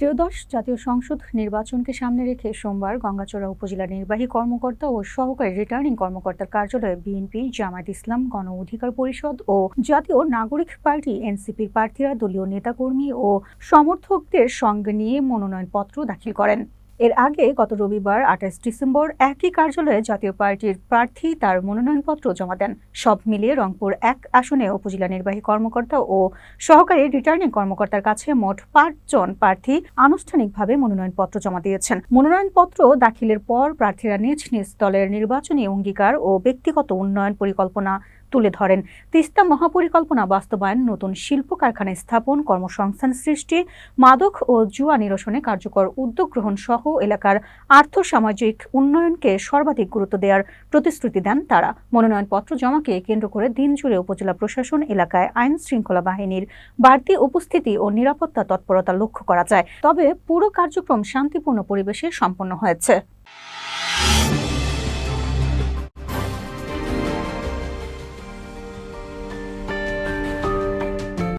ত্রয়োদশ জাতীয় সংসদ নির্বাচনকে সামনে রেখে সোমবার গঙ্গাচড়া উপজেলা নির্বাহী কর্মকর্তা ও সহকারী রিটার্নিং কর্মকর্তার কার্যালয়ে বিএনপি, জামায়াত ইসলাম, গণ অধিকার পরিষদ ও জাতীয় নাগরিক পার্টি, এনসিপির প্রার্থীরা দলীয় নেতাকর্মী ও সমর্থকদের সঙ্গে নিয়ে মনোনয়নপত্র দাখিল করেন। এর আগে গত রবিবার আঠাশ ডিসেম্বর একই কার্যালয়ে জাতীয় পার্টির প্রার্থী তার মনোনয়নপত্র জমা দেন। সব মিলিয়ে রংপুর এক আসনে উপজেলা নির্বাহী কর্মকর্তা ও সহকারী রিটার্নিং কর্মকর্তার কাছে মোট পাঁচজন প্রার্থী আনুষ্ঠানিকভাবে মনোনয়নপত্র জমা দিয়েছেন। মনোনয়নপত্র দাখিলের পর প্রার্থীরা নিজ নিজ দলের নির্বাচনী অঙ্গীকার ও ব্যক্তিগত উন্নয়ন পরিকল্পনা তুলে ধরেন। তিস্তা মহাপরিকল্পনা বাস্তবায়ন, নতুন শিল্প কারখানা স্থাপন, কর্মসংস্থান সৃষ্টি, মাদক ও জুয়া নিরসনে কার্যকর উদ্যোগ গ্রহণ সহ এলাকার আর্থসামাজিক উন্নয়নকে সর্বাধিক গুরুত্ব দেওয়ার প্রতিশ্রুতি দেন তারা। মনোনয়নপত্র জমাকে কেন্দ্র করে দিনজুড়ে উপজেলা প্রশাসন এলাকায় আইন শৃঙ্খলা বাহিনীর বাড়তি উপস্থিতি ও নিরাপত্তা তৎপরতা লক্ষ্য করা যায়। তবে পুরো কার্যক্রম শান্তিপূর্ণ পরিবেশে সম্পন্ন হয়েছে।